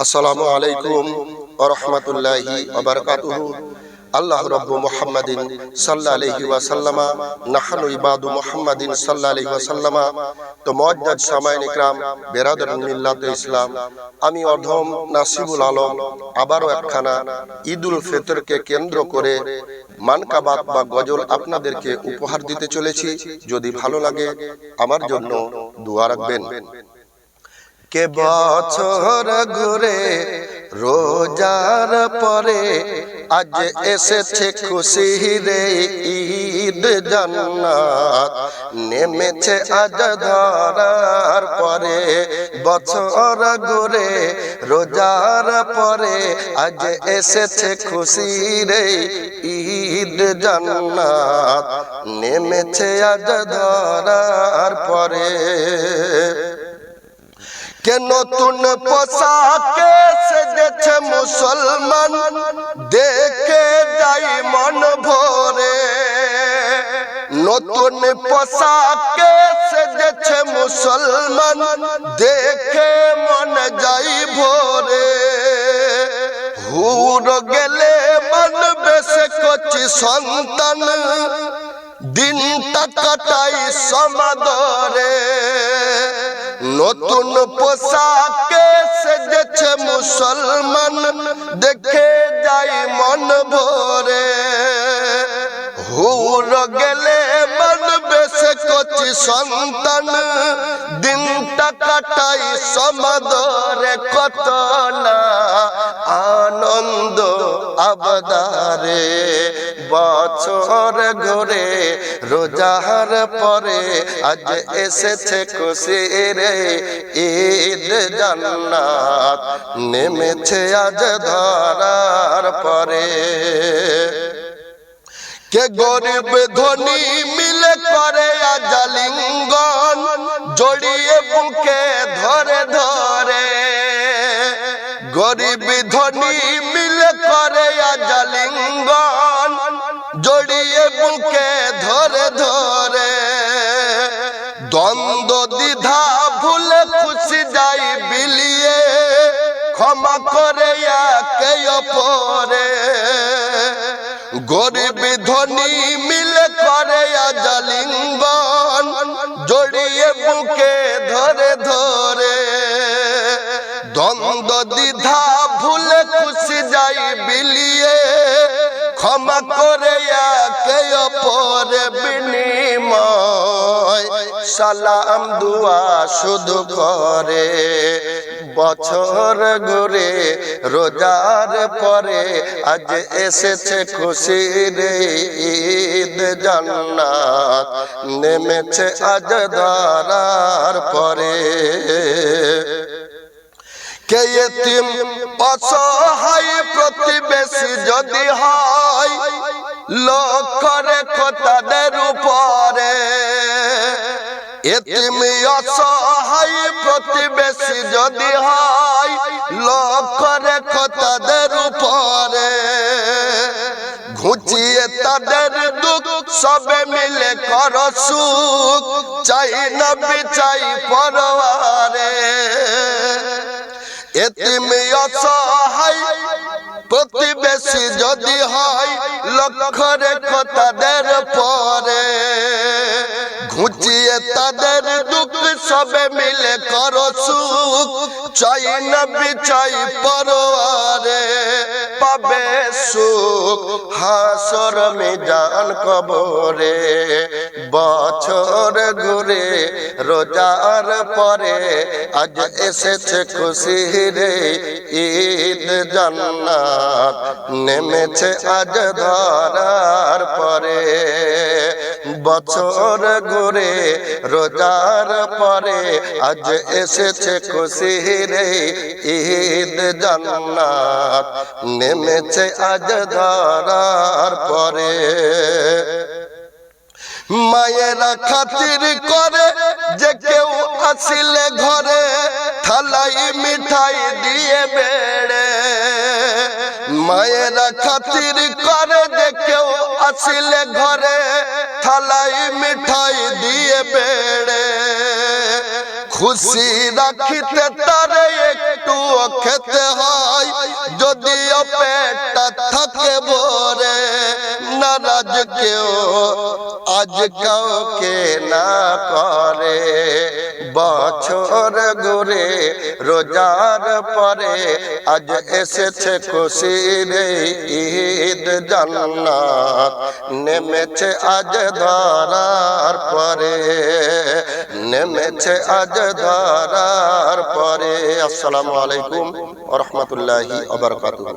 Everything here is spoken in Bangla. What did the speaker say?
আসসালামু আলাইকুম রাহমাতুল্লাহি আল্লাহ রব্ব মুহাম্মাদিন আলাইহি ওয়া সাল্লামা, নাহনু ইবাদু মুহাম্মাদিন আলাইহি ওয়া সাল্লামা। তো মুআজ্জাজ সামাইন ইকরাম, বেরাদার মিল্লাত ইসলাম, আমি অধম নাসিবুল আলম, আবারও একখানা ঈদুল ফিতরকে কেন্দ্র করে মানকাবাত বা গজল আপনাদেরকে উপহার দিতে চলেছি। যদি ভালো লাগে, আমার জন্য দোয়া রাখবেন। কে বছর ঘুরে রোজার পরে আজ এসেছে খুশি রে ঈদ জান্নাত। নেমেছে আজ ধরার পরে বছর ঘুরে রোজার পরে আজ এসেছে খুশি রে ঈদ জান্নাত। নেমেছে আজ ধরার পরে কে নতুন পোশাকে সেজেছে মুসলমান? দেখে যাই মন ভরে। নতুন পোশাকে সেজেছে মুসলমান, দেখে মন যাই ভরে। হুর গেলে মন বেশে কচি সন্তান, দিনটা কাটাই সমাদরে। নতুন পোশাকে সেজেছে মুসলমান, দেখে যাই মন ভরে। হুর গেলে মন বেশে কচি সন্তান, দিনটা কাটাই সমাদরে কত না আনন্দ আবদারে। বছর ঘুরে রোজার পরে আজ এসেছে খুশি রে ঈদ, জান্নাত। নেমেছে আজ ধরার পরে। কে গরিব ধনী মিলে করে আজালিঙ্গন জড়িয়ে বুকে ধরে ধরে। গরিব ধনী মিলে করে আজালিঙ্গন বুকে ধরে ধরে দ্বন্দ্ব দ্বিধা ভুলে খুশি যাই বিলিয়ে, ক্ষমা করে একে অপরে। গরিব ধনী মিলে করে আজালিঙ্গন জড়িয়ে বুকে ধরে ধরে। দ্বন্দ্ব দ্বিধা ভুলে খুশি যাই বিলিয়ে, ক্ষমা করে সালাম দুয়া শুধু করে। বছর ঘুরে, রোজার পরে আজ এসেছে খুশি রে ঈদ। জান্নাত নেমেছে আজ ধরার পরে। কে এতিম অসহায় প্রতিবেশী যদি হয় লক্ষ্য রেখো তাদের এতিম অসহায় প্রতিবেশী যদি হয় লক্ষ্য রেখো তাদের উপরে। ঘুচিয়ে তাদের দুঃখ সবে মিলে কর সুখ, চাই না বিচাই পরওয়ারে এতিমি অসহায় প্রতিবেশী যদি হয় লক্ষ্য রেখো তাদের পরে ঘুচিয়ে তাদের সবে মিলে কর সুখ, চাই না বিচাই পরোয়ারে পাবে সুখ। হাসর মিজান কবরে, বছর ঘুরে রোজার পরে আজ এসেছে খুশি রে ঈদ জান্নাত, নেমেছে আজ পরে বছর ঘুরে রোজার পরে আজ এসেছে খুশি রে ঈদ জান্নাত। নেমেছে আজ ধরার পরে। মায়েরা খাতির করে যে কেউ আসিলে ঘরে থালাই মিঠাই দিয়ে বেড়ে। মায়েরা খাতির করে যে কেউ আসিলে ঘরে ঢালাই মিঠাই দিয়ে বেড়ে। খুশি রাখিতে তারে একটু খেতে হয়। যদিও পেটটা থাকে বল কেউ আজ কাউকে না করে। বছর ঘুরে রোজার পরে আজ এসেছে খুশির ঈদ জান্নাত। নেমেছে আজ ধরার পরে। নেমেছে আজ ধরার পরে। আসসালামু আলাইকুম রহমতুল্লাহি আবরকাতুহ